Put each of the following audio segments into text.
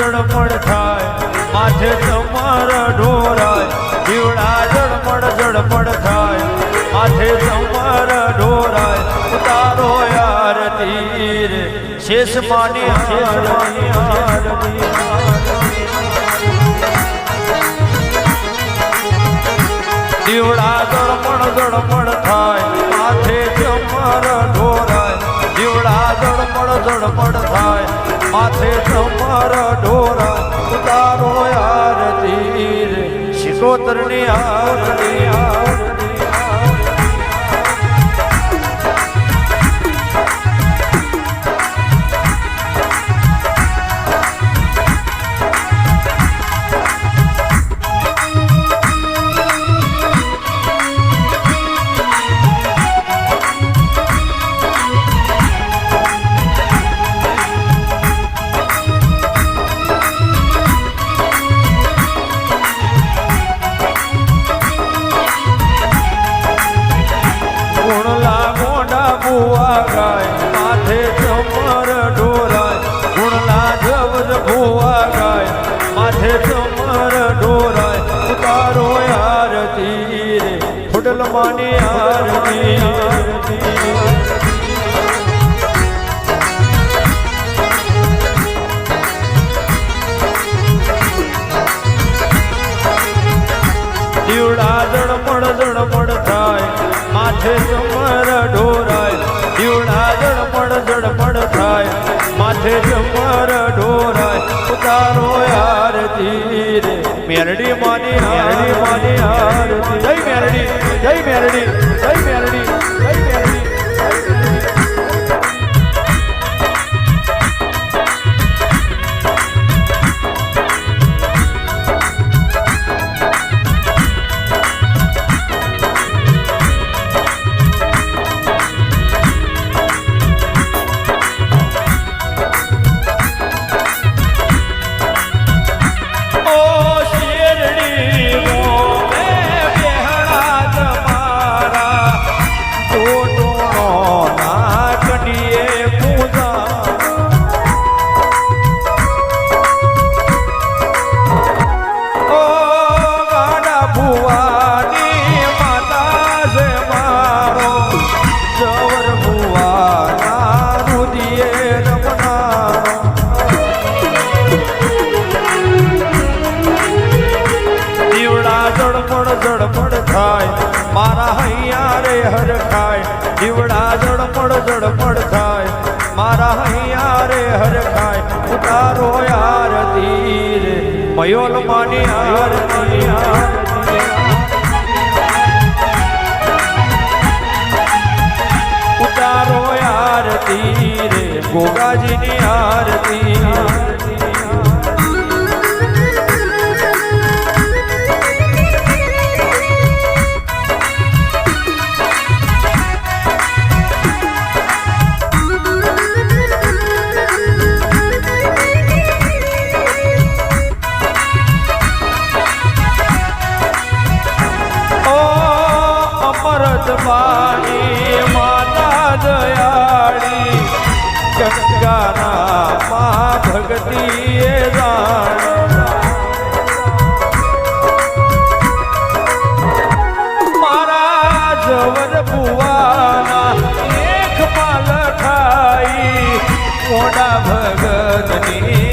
જડમડ થાય. માથે તમારા ઢોરાય જીવડા જડમડ જડમડ થાય. માથે તમારા ઢોરાય, ઉતારો યાર તીર શેષ માની આરતી. દીવડા દળમણ દળમણ થાય. માથે તમારા ઢોરાય, દીવડા દળમણ થાય માથે ચમર ઢોરાય ઉતારો આરતી રે. શિકોતરની આરતી આરતી બુવા ગાય માથે ચમર ઢોરાય ગુણલા જવજ ભુવા ગાય માથે ચમર ઢોરાય, ઉતારો આરતી રે ખુડલ માની આરતી આરતી દીવડા જળમડ જળમડ થાય, માથે ચમર ઢોરાય માથે જમર ઢોરાય. ઉતારો આરતી રે મેરડી માની હારડી માની મેરડી જય મેરડી જય મેરડી. મારા હૈયા રે હરખાય દીવડા જડપડ જડપડ થાય મારા હૈયા રે હરખાય ઉતારો આરતી રે. મયોલ માની આરતી ઉતારો આરતી રે, ગોગાજીની આરતી पाणी माता दयाळी. गंगाना महाभगती जाण. महाराज वर भुवाना एक पाल खाई मोडा भगतनी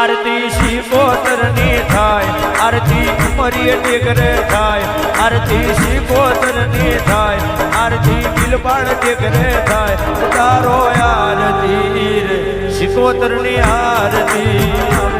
આરતી શિકોતરની થાય, આરતી ઉમરીએ ટેકરે થાય, આરતી શિકોતરની થાય, આરતી બિલબાણ ટેકરે થાય તારો આરતી રે શિકોતરની આરતી.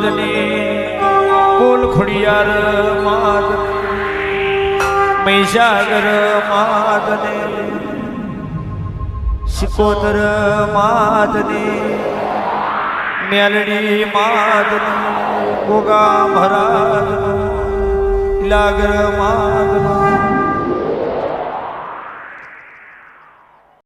માદની બોલ ખુડિયાર માદની મૈસાગર માદને સિકોતર માદની મેલડી માદની ગોગા મહારાજ લાગર